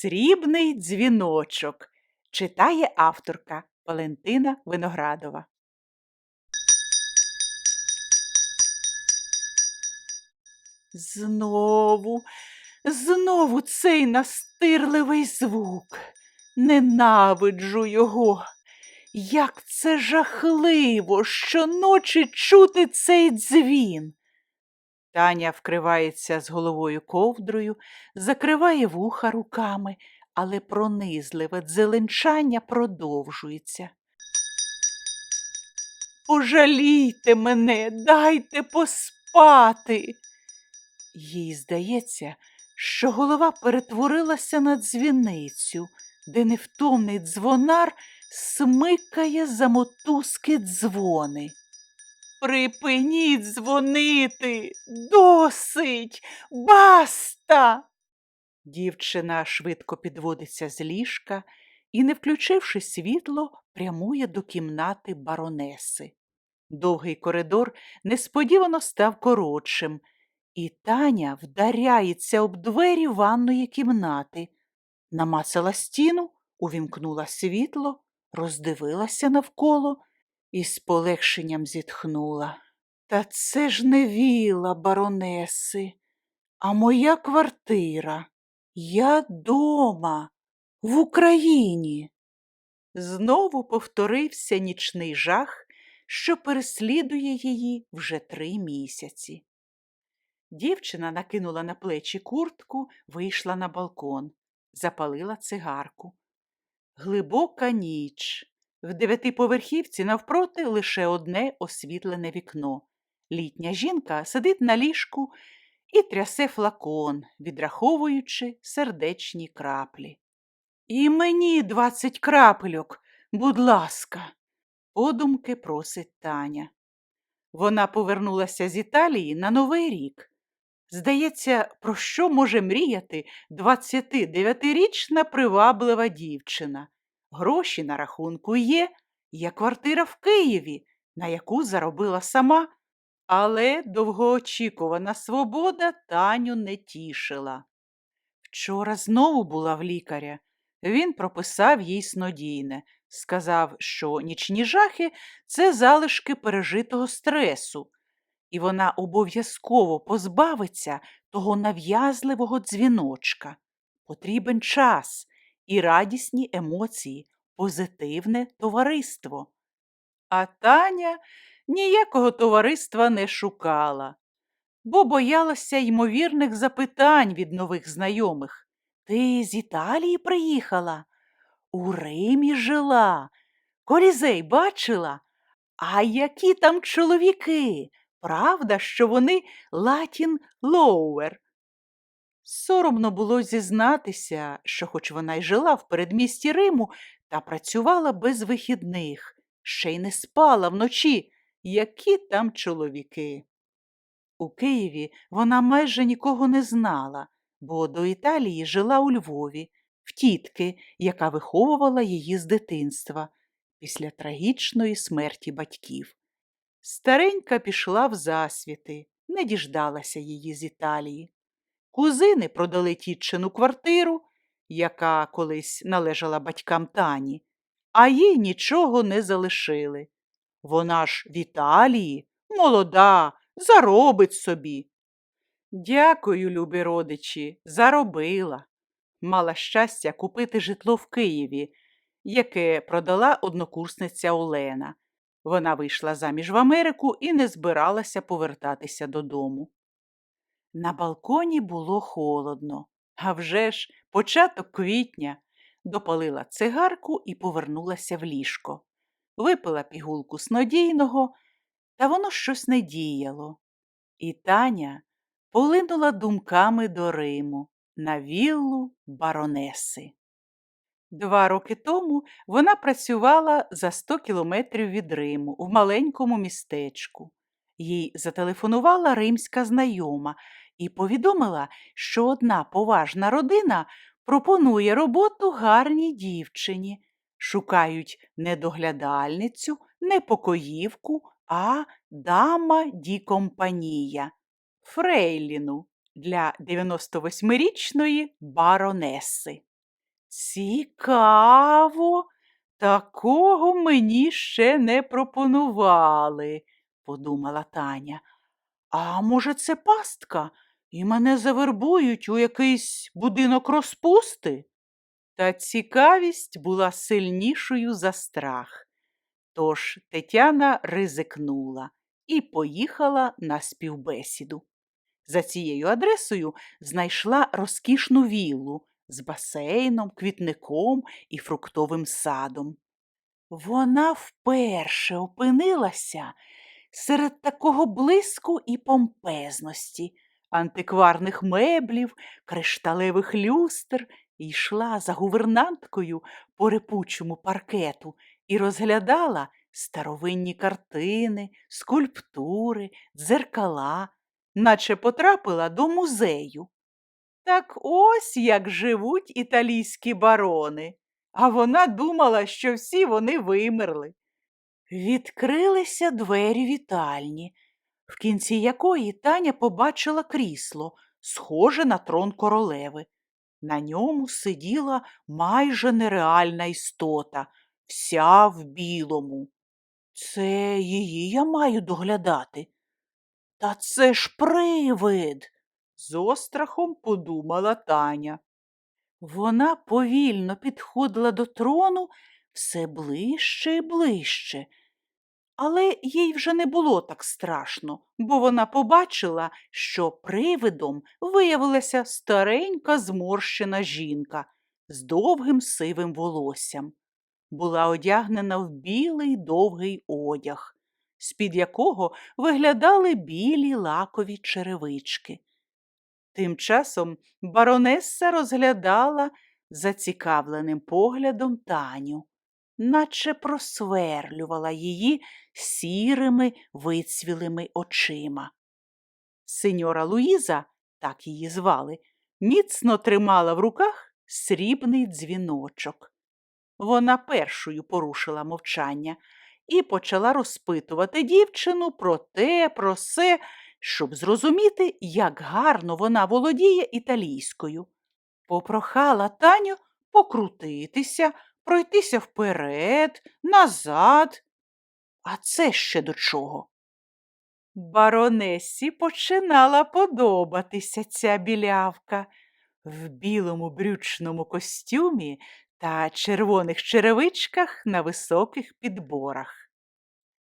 Срібний дзвіночок читає авторка Валентина Виноградова. Знову, знову цей настирливий звук. Ненавиджу його. Як це жахливо, щоночі чути цей дзвін. Таня вкривається з головою ковдрою, закриває вуха руками, але пронизливе дзеленчання продовжується. Пожалійте мене, дайте поспати. Їй здається, що голова перетворилася на дзвіницю, де невтомний дзвонар смикає за мотузки дзвони. Припиніть дзвонити, досить, баста. Дівчина швидко підводиться з ліжка і, не включивши світло, прямує до кімнати баронеси. Довгий коридор несподівано став коротшим, і Таня вдаряється об двері ванної кімнати, намацала стіну, увімкнула світло, роздивилася навколо і з полегшенням зітхнула. Та це ж не віла баронеси, а моя квартира. Я дома, в Україні. Знову повторився нічний жах, що переслідує її вже три місяці. Дівчина накинула на плечі куртку, вийшла на балкон, запалила цигарку. Глибока ніч. В дев'ятиповерхівці навпроти лише одне освітлене вікно. Літня жінка сидить на ліжку і трясе флакон, відраховуючи сердечні краплі. І мені двадцять крапельок, будь ласка, подумки просить Таня. Вона повернулася з Італії на Новий рік. Здається, про що може мріяти 29-річна приваблива дівчина? Гроші на рахунку є, є квартира в Києві, на яку заробила сама, але довгоочікувана свобода Таню не тішила. Вчора знову була в лікаря. Він прописав їй снодійне, сказав, що нічні жахи це залишки пережитого стресу, і вона обов'язково позбавиться того нав'язливого дзвіночка. Потрібен час і радісні емоції, позитивне товариство. А Таня ніякого товариства не шукала, бо боялася ймовірних запитань від нових знайомих. Ти з Італії приїхала? У Римі жила, колізей бачила? А які там чоловіки? Правда, що вони Латін Лоуер? Соромно було зізнатися, що, хоч вона й жила в передмісті Риму та працювала без вихідних, ще й не спала вночі, які там чоловіки. У Києві вона майже нікого не знала, бо до Італії жила у Львові, в тітки, яка виховувала її з дитинства після трагічної смерті батьків. Старенька пішла в засвіти, не діждалася її з Італії. Кузини продали тітчину квартиру, яка колись належала батькам Тані, а їй нічого не залишили. Вона ж в Італії, молода, заробить собі. Дякую, любі родичі, заробила. Мала щастя купити житло в Києві, яке продала однокурсниця Олена. Вона вийшла заміж в Америку і не збиралася повертатися додому. На балконі було холодно, а вже ж початок квітня допалила цигарку і повернулася в ліжко. Випила пігулку снодійного, та воно щось не діяло. І Таня полинула думками до Риму на віллу баронеси. Два роки тому вона працювала за 100 кілометрів від Риму в маленькому містечку. Їй зателефонувала римська знайома і повідомила, що одна поважна родина пропонує роботу гарній дівчині. Шукають не доглядальницю, не покоївку, а дама ді компанія Фрейліну для 98-річної баронеси. Цікаво, такого мені ще не пропонували, подумала Таня. А може, це пастка, і мене завербують у якийсь будинок розпусти? Та цікавість була сильнішою за страх. Тож Тетяна ризикнула і поїхала на співбесіду. За цією адресою знайшла розкішну віллу з басейном, квітником і фруктовим садом. Вона вперше опинилася серед такого блиску і помпезності, антикварних меблів, кришталевих люстр йшла за гувернанткою по репучому паркету і розглядала старовинні картини, скульптури, дзеркала, наче потрапила до музею. Так ось як живуть італійські барони, а вона думала, що всі вони вимерли. Відкрилися двері вітальні, в кінці якої Таня побачила крісло, схоже на трон королеви. На ньому сиділа майже нереальна істота, вся в білому. Це її я маю доглядати. Та це ж привид, з острахом подумала Таня. Вона повільно підходила до трону все ближче і ближче. Але їй вже не було так страшно, бо вона побачила, що привидом виявилася старенька зморщена жінка з довгим сивим волоссям. Була одягнена в білий довгий одяг, з-під якого виглядали білі лакові черевички. Тим часом баронеса розглядала зацікавленим поглядом Таню, наче просверлювала її сірими вицвілими очима. Сеньора Луїза, так її звали, міцно тримала в руках срібний дзвіночок. Вона першою порушила мовчання і почала розпитувати дівчину про те, про се, щоб зрозуміти, як гарно вона володіє італійською. Попрохала Таню покрутитися, пройтися вперед, назад. А це ще до чого? Баронесі починала подобатися ця білявка в білому брючному костюмі та червоних черевичках на високих підборах.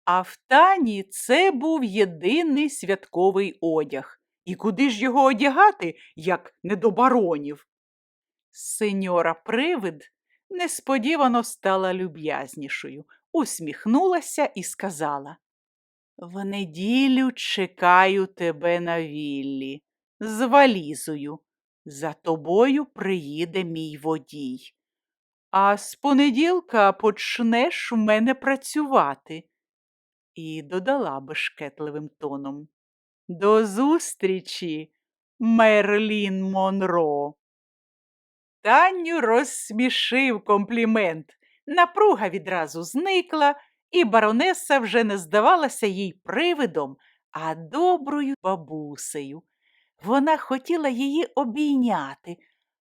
А в тані це був єдиний святковий одяг. І куди ж його одягати, як не до баронів? Сеньора Привид несподівано стала люб'язнішою, усміхнулася і сказала В неділю чекаю тебе на віллі, з валізою. За тобою приїде мій водій. А з понеділка почнеш в мене працювати. І додала бешкетливим тоном. До зустрічі, Мерлін Монро. Таню розсмішив комплімент. Напруга відразу зникла, і баронеса вже не здавалася їй привидом, а доброю бабусею. Вона хотіла її обійняти,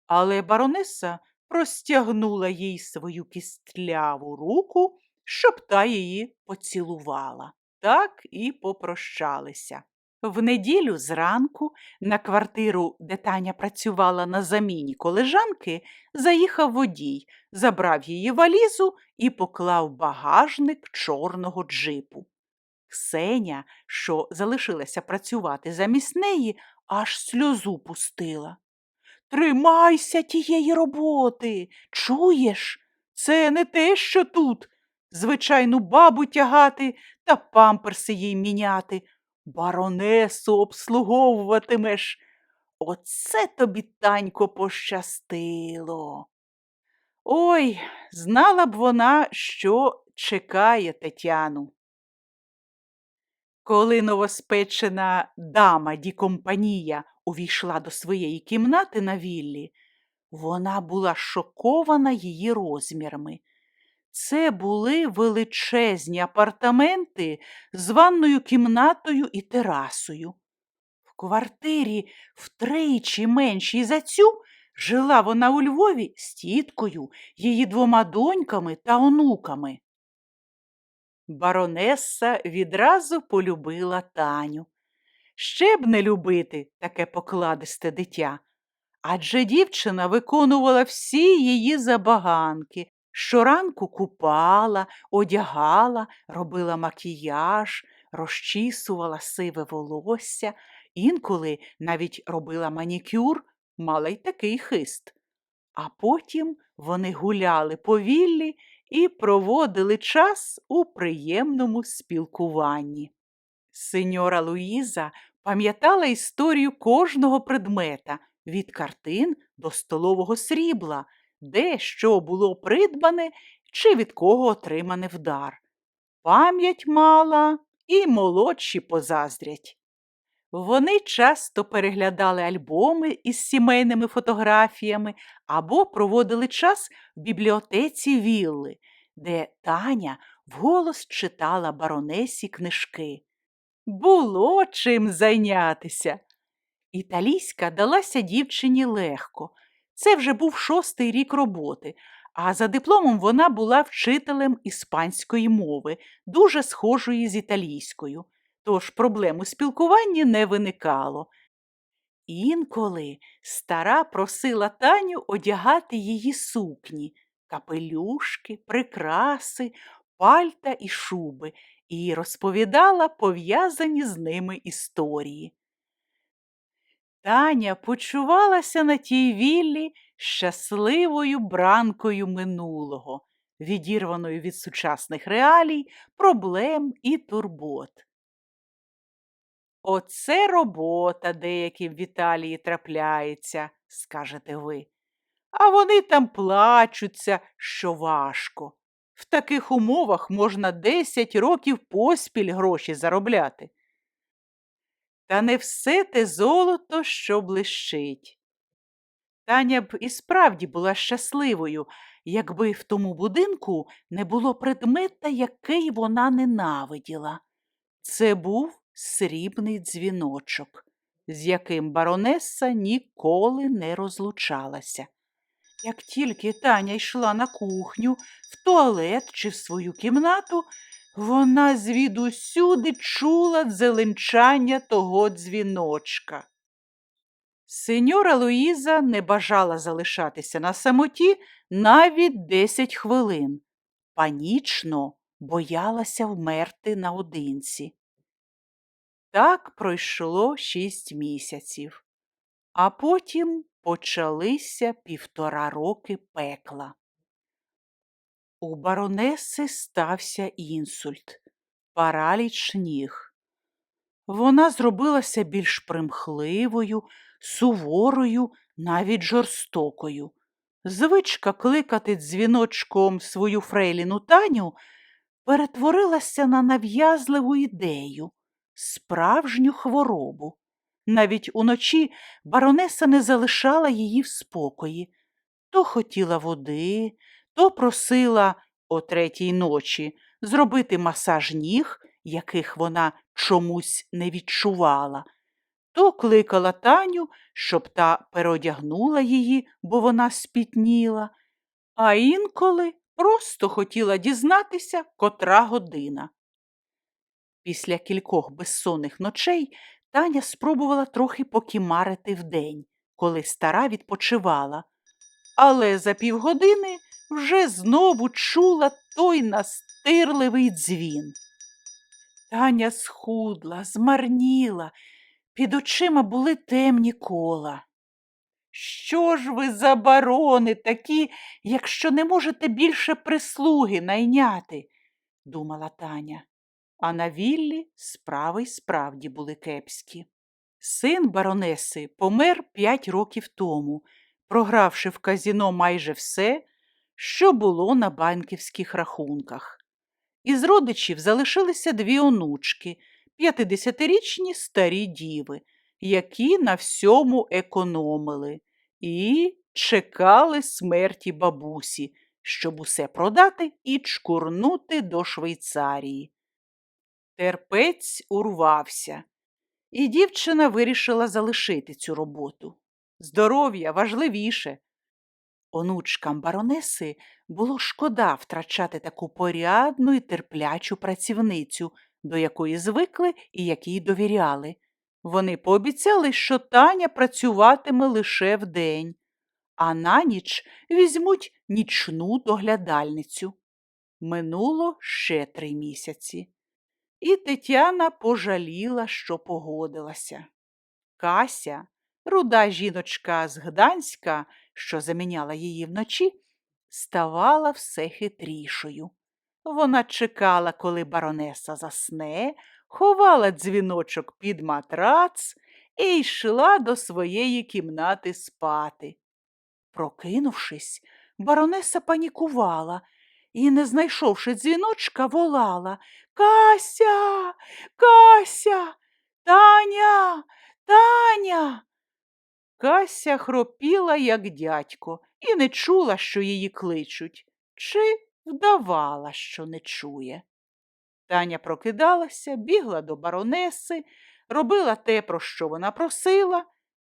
але баронеса простягнула їй свою кістляву руку, щоб та її поцілувала. Так і попрощалися. В неділю зранку на квартиру, де Таня працювала на заміні колежанки, заїхав водій, забрав її валізу і поклав багажник чорного джипу. Ксеня, що залишилася працювати замість неї, аж сльозу пустила. Тримайся тієї роботи, чуєш? Це не те, що тут. Звичайну бабу тягати та памперси їй міняти. Баронесу обслуговуватимеш. Оце тобі, танько, пощастило. Ой, знала б вона, що чекає Тетяну. Коли новоспечена дама Ді Компанія увійшла до своєї кімнати на віллі, вона була шокована її розмірами. Це були величезні апартаменти з ванною кімнатою і терасою. В квартирі втричі меншій за цю Жила вона у Львові з тіткою, її двома доньками та онуками. Баронеса відразу полюбила Таню. Ще б не любити таке покладисте дитя. Адже дівчина виконувала всі її забаганки. Щоранку купала, одягала, робила макіяж, розчісувала сиве волосся, інколи навіть робила манікюр, мала й такий хист. А потім вони гуляли по віллі і проводили час у приємному спілкуванні. Сеньора Луїза пам'ятала історію кожного предмета від картин до столового срібла, де що було придбане чи від кого отримане в дар. Пам'ять мала і молодші позаздрять. Вони часто переглядали альбоми із сімейними фотографіями або проводили час в бібліотеці Вілли, де Таня вголос читала баронесі книжки. Було чим зайнятися. Італійська далася дівчині легко. Це вже був шостий рік роботи, а за дипломом вона була вчителем іспанської мови, дуже схожої з італійською, тож проблем у спілкуванні не виникало. Інколи стара просила Таню одягати її сукні, капелюшки, прикраси, пальта і шуби, і розповідала пов'язані з ними історії. Таня почувалася на тій віллі щасливою бранкою минулого, відірваною від сучасних реалій, проблем і турбот. Оце робота деяким в Італії трапляється, скажете ви. А вони там плачуться, що важко. В таких умовах можна 10 років поспіль гроші заробляти. Та не все те золото, що блищить. Таня б і справді була щасливою, якби в тому будинку не було предмета, який вона ненавиділа. Це був срібний дзвіночок, з яким баронеса ніколи не розлучалася. Як тільки Таня йшла на кухню, в туалет чи в свою кімнату, вона звідусюди чула дзеленчання того дзвіночка. Сеньора Луїза не бажала залишатися на самоті навіть десять хвилин. Панічно боялася вмерти наодинці. Так пройшло шість місяців, а потім почалися півтора роки пекла. У баронеси стався інсульт, параліч ніг. Вона зробилася більш примхливою, суворою, навіть жорстокою. Звичка кликати дзвіночком свою фрейліну Таню перетворилася на нав'язливу ідею, справжню хворобу. Навіть уночі баронеса не залишала її в спокої. То хотіла води, то просила о третій ночі зробити масаж ніг, яких вона чомусь не відчувала, то кликала Таню, щоб та переодягнула її, бо вона спітніла, а інколи просто хотіла дізнатися, котра година. Після кількох безсонних ночей Таня спробувала трохи покімарити вдень, коли стара відпочивала, але за півгодини вже знову чула той настирливий дзвін. Таня схудла, змарніла, під очима були темні кола. Що ж ви за барони такі, якщо не можете більше прислуги найняти? думала Таня. А на віллі справи й справді були кепські. Син баронеси помер п'ять років тому, програвши в казіно майже все, що було на банківських рахунках. Із родичів залишилися дві онучки, п'ятидесятирічні старі діви, які на всьому економили і чекали смерті бабусі, щоб усе продати і чкурнути до Швейцарії. Терпець урвався, і дівчина вирішила залишити цю роботу. Здоров'я важливіше. Онучкам баронеси було шкода втрачати таку порядну і терплячу працівницю, до якої звикли і якій довіряли. Вони пообіцяли, що Таня працюватиме лише вдень, а на ніч візьмуть нічну доглядальницю. Минуло ще три місяці, і Тетяна пожаліла, що погодилася. Кася, руда жіночка з Гданська, що заміняла її вночі, ставала все хитрішою. Вона чекала, коли баронеса засне, ховала дзвіночок під матрац і йшла до своєї кімнати спати. Прокинувшись, баронеса панікувала і, не знайшовши дзвіночка, волала Кася, Кася, Таня, Таня. Кася хропіла, як дядько, і не чула, що її кличуть, чи вдавала, що не чує. Таня прокидалася, бігла до баронеси, робила те, про що вона просила,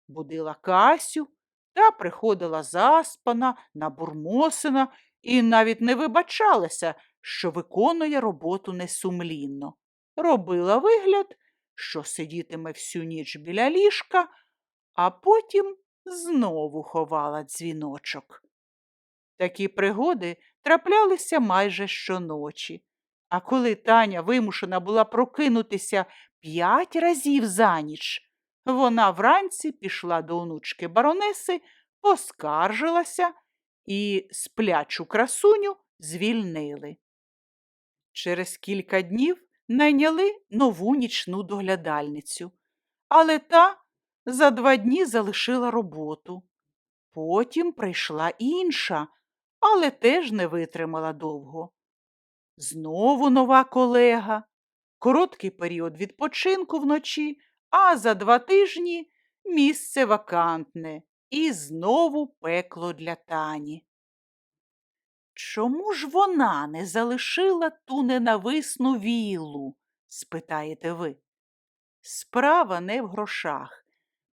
будила Касю та приходила заспана, набурмосена і навіть не вибачалася, що виконує роботу несумлінно. Робила вигляд, що сидітиме всю ніч біля ліжка, а потім знову ховала дзвіночок. Такі пригоди траплялися майже щоночі. А коли Таня вимушена була прокинутися п'ять разів за ніч, вона вранці пішла до онучки баронеси, поскаржилася і сплячу красуню звільнили. Через кілька днів найняли нову нічну доглядальницю, але та за два дні залишила роботу. Потім прийшла інша, але теж не витримала довго. Знову нова колега, короткий період відпочинку вночі, а за два тижні місце вакантне і знову пекло для тані. Чому ж вона не залишила ту ненависну віллу? спитаєте ви. Справа не в грошах.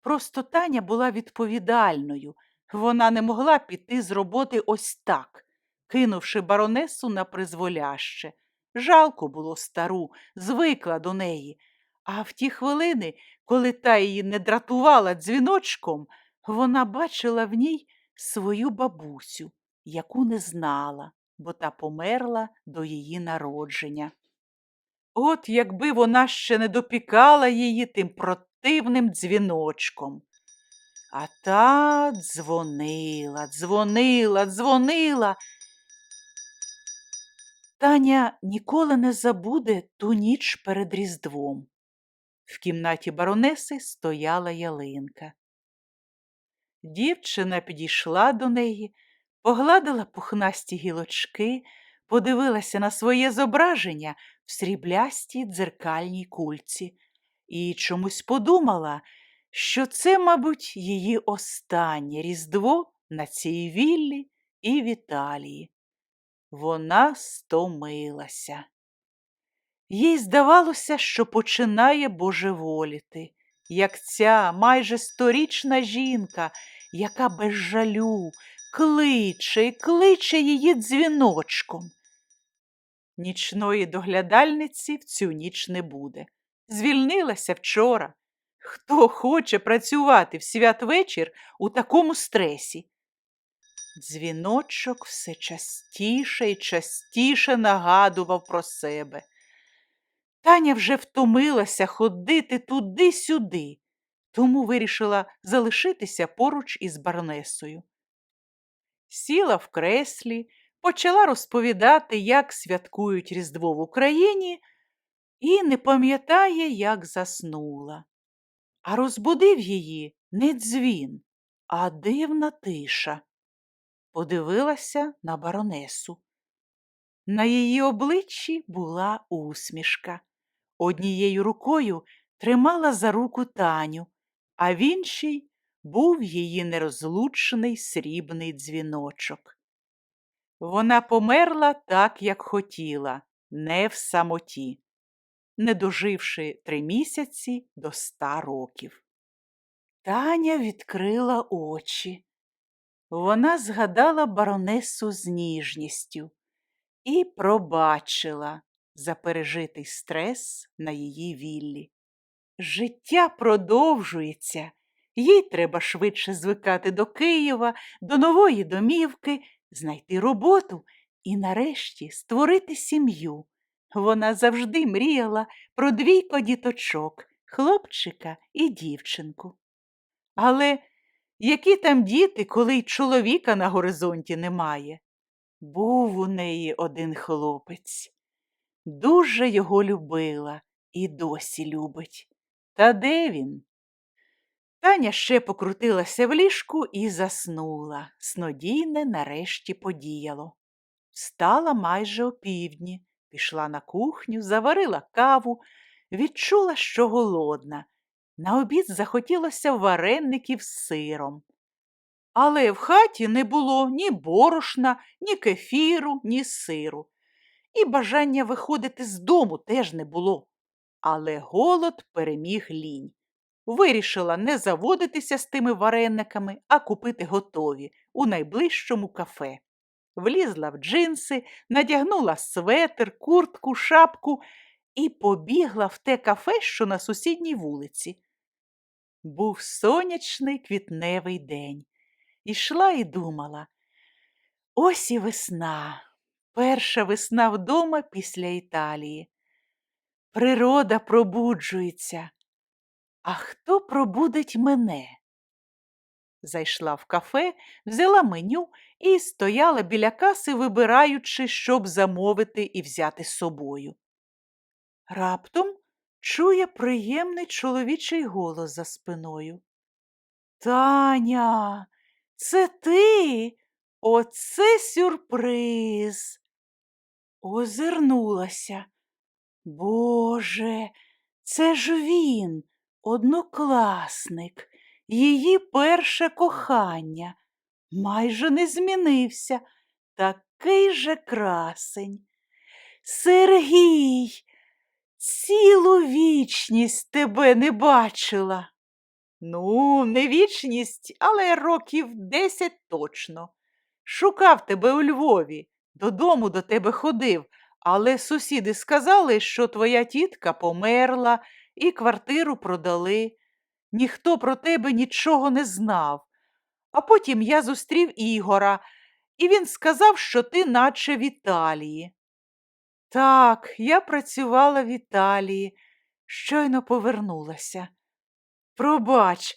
Просто Таня була відповідальною. Вона не могла піти з роботи ось так, кинувши баронесу на призволяще. Жалко було стару, звикла до неї. А в ті хвилини, коли та її не дратувала дзвіночком, вона бачила в ній свою бабусю, яку не знала, бо та померла до її народження. От якби вона ще не допікала її тим противним дзвіночком. А та дзвонила, дзвонила, дзвонила. Таня ніколи не забуде ту ніч перед Різдвом. В кімнаті баронеси стояла ялинка. Дівчина підійшла до неї, погладила пухнасті гілочки, подивилася на своє зображення в сріблястій дзеркальній кульці і чомусь подумала, що це, мабуть, її останнє Різдво на цій віллі і в Італії. Вона стомилася. Їй здавалося, що починає божеволіти, як ця майже сторічна жінка, яка без жалю кличе і кличе її дзвіночком. Нічної доглядальниці в цю ніч не буде. Звільнилася вчора. Хто хоче працювати в святвечір у такому стресі? Дзвіночок все частіше і частіше нагадував про себе. Таня вже втомилася ходити туди-сюди, тому вирішила залишитися поруч із баронесою. Сіла в креслі, почала розповідати, як святкують Різдво в Україні, і не пам'ятає, як заснула. А розбудив її не дзвін, а дивна тиша. Подивилася на баронесу. На її обличчі була усмішка. Однією рукою тримала за руку Таню, а в іншій був її нерозлучний срібний дзвіночок. Вона померла так, як хотіла, не в самоті, не доживши три місяці до ста років. Таня відкрила очі. Вона згадала баронесу з ніжністю і пробачила за пережитий стрес на її віллі. Життя продовжується, їй треба швидше звикати до Києва, до нової домівки, знайти роботу і нарешті створити сім'ю. Вона завжди мріяла про двійко діточок, хлопчика і дівчинку. Але які там діти, коли й чоловіка на горизонті немає? Був у неї один хлопець. Дуже його любила і досі любить. Та де він? Таня ще покрутилася в ліжку і заснула. Снодійне нарешті подіяло. Встала майже опівдні, пішла на кухню, заварила каву, відчула, що голодна. На обід захотілося вареників з сиром. Але в хаті не було ні борошна, ні кефіру, ні сиру. І бажання виходити з дому теж не було. Але голод переміг лінь. Вирішила не заводитися з тими варениками, а купити готові у найближчому кафе. Влізла в джинси, надягнула светр, куртку, шапку і побігла в те кафе, що на сусідній вулиці. Був сонячний квітневий день. Ішла і думала. Ось і весна, перша весна вдома після Італії. Природа пробуджується. А хто пробудить мене? Зайшла в кафе, взяла меню і стояла біля каси, вибираючи, щоб замовити і взяти з собою. Раптом чує приємний чоловічий голос за спиною. Таня, це ти? Оце сюрприз. Озирнулася. Боже, це ж він, однокласник, її перше кохання. Майже не змінився. Такий же красень. Сергій, цілу вічність тебе не бачила. Ну, не вічність, але років десять точно. Шукав тебе у Львові, додому до тебе ходив, але сусіди сказали, що твоя тітка померла і квартиру продали. Ніхто про тебе нічого не знав. А потім я зустрів Ігора, і він сказав, що ти наче в Італії. Так, я працювала в Італії, щойно повернулася. Пробач,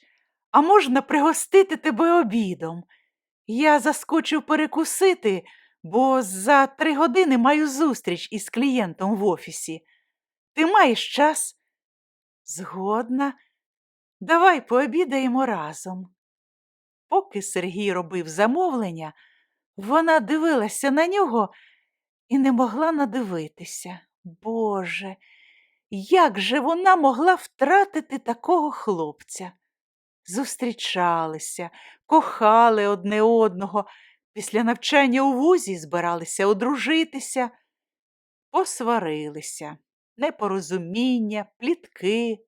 а можна пригостити тебе обідом? Я заскочив перекусити, бо за три години маю зустріч із клієнтом в офісі. Ти маєш час? Згодна. Давай пообідаємо разом. Поки Сергій робив замовлення, вона дивилася на нього і не могла надивитися. Боже, як же вона могла втратити такого хлопця? Зустрічалися, кохали одне одного, після навчання у вузі збиралися одружитися, посварилися, непорозуміння, плітки.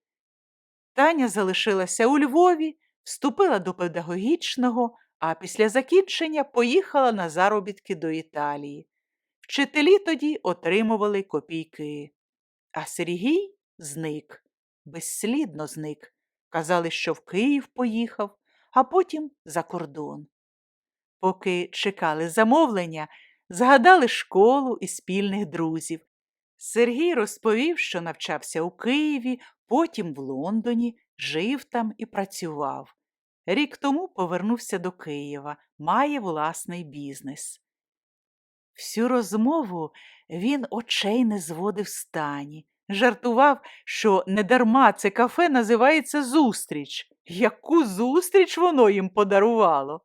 Таня залишилася у Львові, вступила до педагогічного, а після закінчення поїхала на заробітки до Італії. Вчителі тоді отримували копійки. А Сергій зник, безслідно зник. Казали, що в Київ поїхав, а потім за кордон. Поки чекали замовлення, згадали школу і спільних друзів. Сергій розповів, що навчався у Києві, потім в Лондоні, жив там і працював. Рік тому повернувся до Києва, має власний бізнес. Всю розмову він очей не зводив з Тані, жартував, що недарма це кафе називається зустріч. Яку зустріч воно їм подарувало?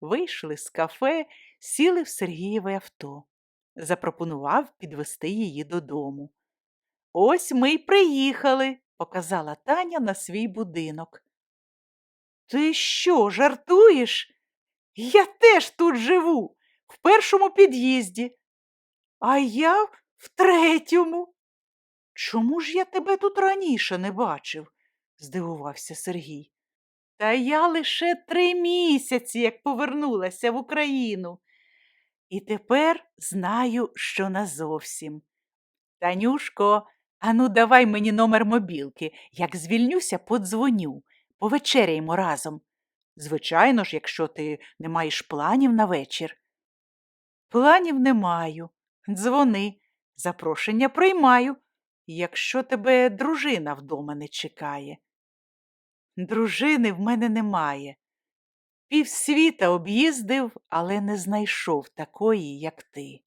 Вийшли з кафе, сіли в Сергієве авто. Запропонував підвести її додому. Ось ми й приїхали, показала Таня на свій будинок. Ти що, жартуєш? Я теж тут живу, в першому під'їзді, а я в третьому. Чому ж я тебе тут раніше не бачив? здивувався Сергій. Та я лише три місяці, як повернулася в Україну. І тепер знаю, що назовсім. Танюшко, ану давай мені номер мобілки. Як звільнюся, подзвоню. Повечеряємо разом. Звичайно ж, якщо ти не маєш планів на вечір. Планів не маю. Дзвони. Запрошення приймаю, якщо тебе дружина вдома не чекає. Дружини в мене немає. Півсвіта об'їздив, але не знайшов такої, як ти.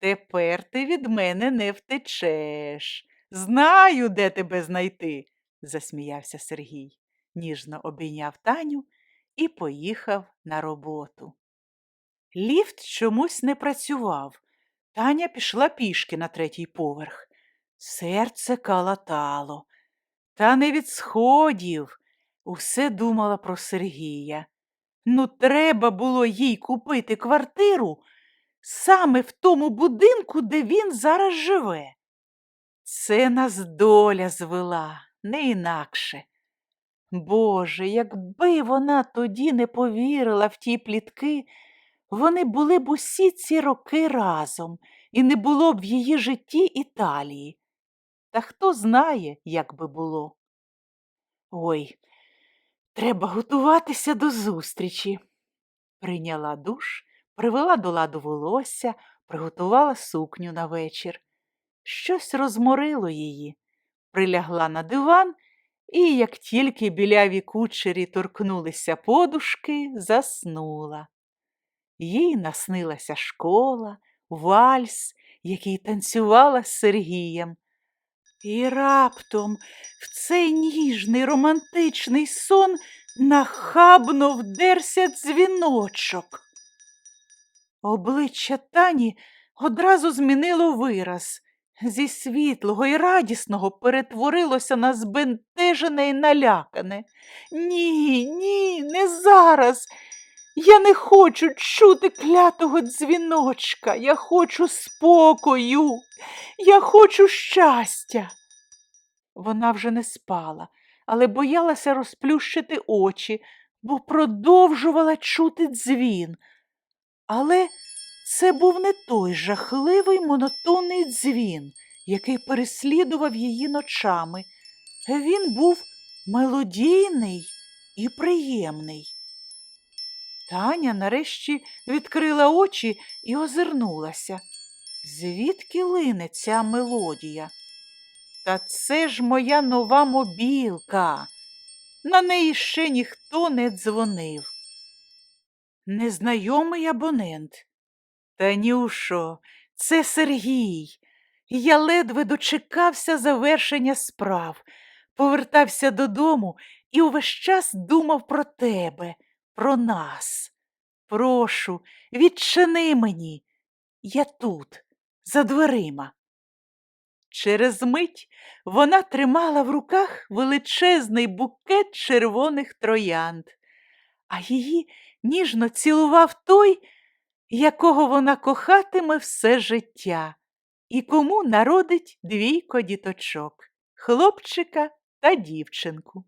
Тепер ти від мене не втечеш. Знаю, де тебе знайти, засміявся Сергій, ніжно обійняв Таню і поїхав на роботу. Ліфт чомусь не працював. Таня пішла пішки на третій поверх. Серце калатало. Та не від сходів. Усе думала про Сергія. Ну, треба було їй купити квартиру саме в тому будинку, де він зараз живе. Це нас доля звела, не інакше. Боже, якби вона тоді не повірила в ті плітки, вони були б усі ці роки разом, і не було б в її житті Італії. Та хто знає, як би було. Ой, треба готуватися до зустрічі. Прийняла душ, привела до ладу волосся, приготувала сукню на вечір. Щось розморило її, прилягла на диван і, як тільки біляві кучері торкнулися подушки, заснула. Їй наснилася школа, вальс, який танцювала з Сергієм. І раптом в цей ніжний романтичний сон нахабно вдерся дзвіночок. Обличчя Тані одразу змінило вираз. Зі світлого і радісного перетворилося на збентежене і налякане. Ні, ні, не зараз. Я не хочу чути клятого дзвіночка. Я хочу спокою. Я хочу щастя. Вона вже не спала, але боялася розплющити очі, бо продовжувала чути дзвін. Але це був не той жахливий монотонний дзвін, який переслідував її ночами. Він був мелодійний і приємний. Таня нарешті відкрила очі і озирнулася. Звідки лине ця мелодія? Та це ж моя нова мобілка. На неї ще ніхто не дзвонив. Незнайомий абонент. Танюшо, це Сергій. Я ледве дочекався завершення справ, повертався додому і увесь час думав про тебе, про нас. Прошу, відчини мені. Я тут, за дверима. Через мить вона тримала в руках величезний букет червоних троянд, а її ніжно цілував той, якого вона кохатиме все життя, і кому народить двійко діточок хлопчика та дівчинку.